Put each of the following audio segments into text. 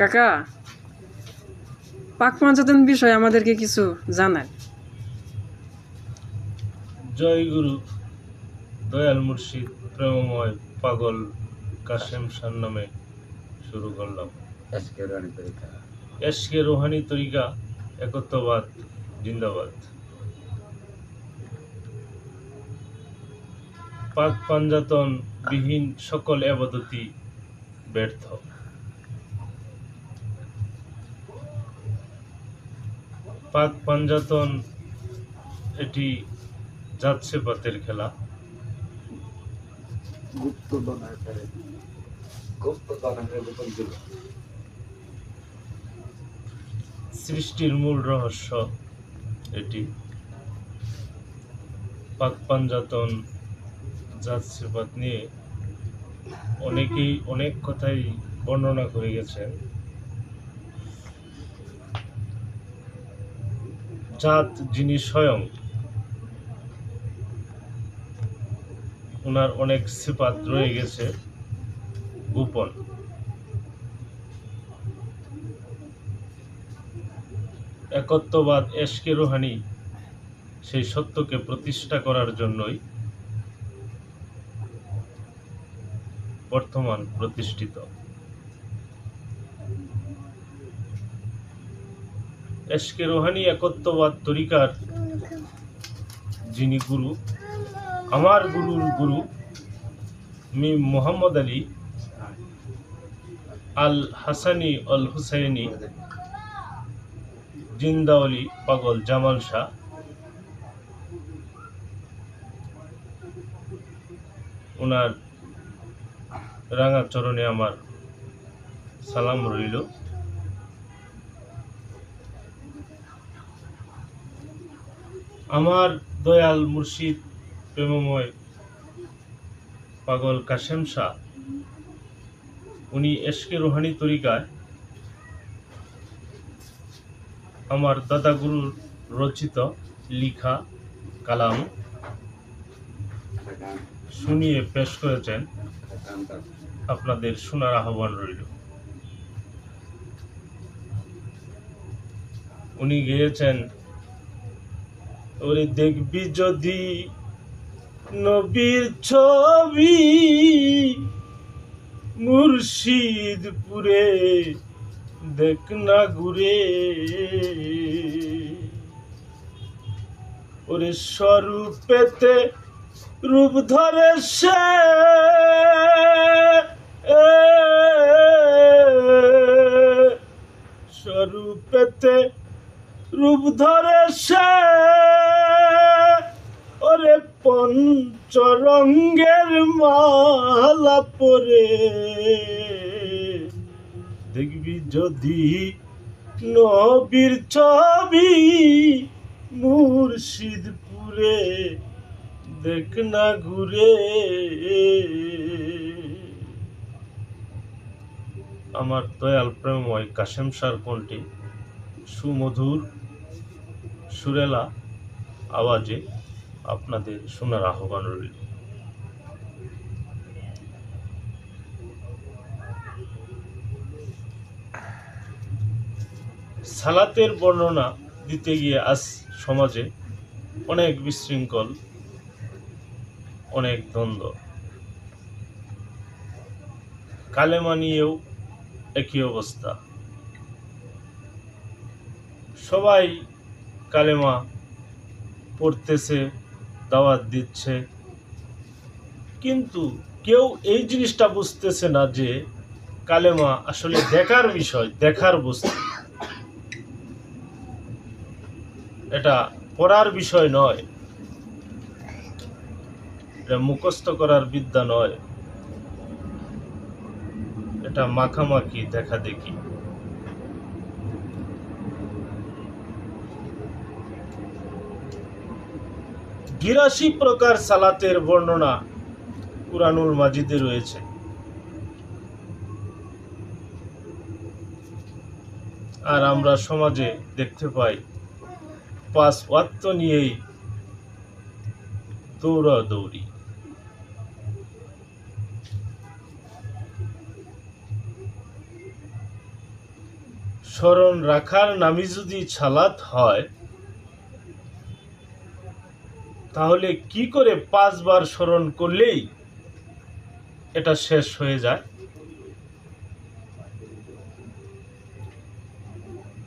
কাকা পাক পঞ্চায়েতন বিষয়ে আমাদেরকে কিছু জানান। জয় গুরু দয়াল মুর্শিদ প্রেমময় পাগল কাশেম শান নামে শুরু করলাম। এশকে রোহানি তরিকা। একত্ববাদ জিন্দাবাদ। পাক পাঞ্জাতন বিহীন সকল আবাদতি ব্যর্থ। পাক পাঞ্জাতন, এটি যাচ্ছে পাতের খেলা। সৃষ্টির মূল রহস্য এটি। পাক পাঞ্জাতন জাত সিফাত নিয়ে অনেকেই অনেক কথাই বর্ণনা করে গেছেন। জাত যিনি স্বয়ং ওনার অনেক সিফাত রয়ে গেছে গোপন। একত্ববাদ এশকে রোহানি সেই সত্যকে প্রতিষ্ঠা করার জন্যই বর্তমান প্রতিষ্ঠিত। এশকে রোহানি একত্ববাদ তরিকার যিনি গুরু, আমার গুরুর গুরু, মি মোহাম্মদ আলী আল হাসানি আল হুসাইনি জিন্দাওলি পাগল জামাল শাহ ওনার রাঙা চরণে আমার সালাম রইল। আমার দয়াল মুর্শিদ প্রেমময় পাগল কাশেম শাহ। উনি এশকে রোহানি তরিকায় আমার দাদা গুরুর রচিত লিখা কালাম শুনিয়ে পেশ করেছেন। আপনাদের শোনার আহ্বান রইল। উনি গেয়েছেন ওরে দেখবি যদি নবীর ছবি মুর্শিদপুরে, দেখ না ঘুরে। ওরে স্বরূপেতে রূপ ধরে সে, স্বরূপেতে রূপ ধরে সে। পঞ্চরঙ্গের মালা পরে। দেখবি যদি নবীর ছবি মুর্শিদপুরে, দেখ না ঘুরে। আমার দয়াল প্রেমময় কাশেম সার কণ্ঠে সুমধুর, সুরেলা আওয়াজে আপনাদের শোনার আহ্বান রইল। সালাতের বর্ণনা দিতে গিয়ে আজ সমাজে অনেক বিশৃঙ্খল, অনেক দ্বন্দ্ব। কালেমা নিয়েও একই অবস্থা। সবাই কালেমা পড়তেছে দাওয়াত দিচ্ছে। কিন্তু কেউ এই জিনিসটা বুঝতেছে না যে কালেমা আসলে দেখার বিষয়, দেখার বস্তু। এটা পড়ার বিষয় নয়। এটা মুখস্থ করার বিদ্যা নয়। এটা মাখামাখি দেখা দেখি। বিরাশি প্রকার সালাতের বর্ণনা কুরানুল মাজিদে রয়েছে। আর আমরা সমাজে দেখতে পাই, পাঁচ ওয়াক্ত নিয়েই দৌড়াদৌড়ি। স্মরণ রাখার নামই যদি ছালাত হয় তাহলে কি করে পাঁচবার স্মরণ করলেই এটা শেষ হয়ে যায়?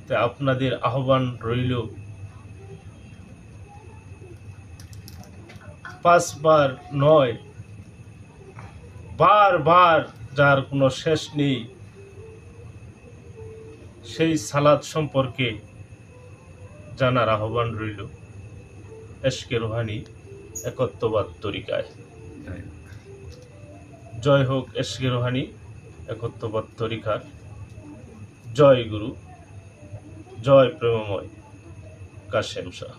তা আপনাদের আহ্বান রইল। পাঁচবার নয়, বারবার যার কোনো শেষ নেই, সেই সালাদ সম্পর্কে জানার আহ্বান রইল। এশকে রোহানি একত্ববাদ তরিকায়। জয় হোক এশকে রোহানি একত্ববাদ তরিকার। জয় গুরু জয় প্রেমময় কাশেম শাহ।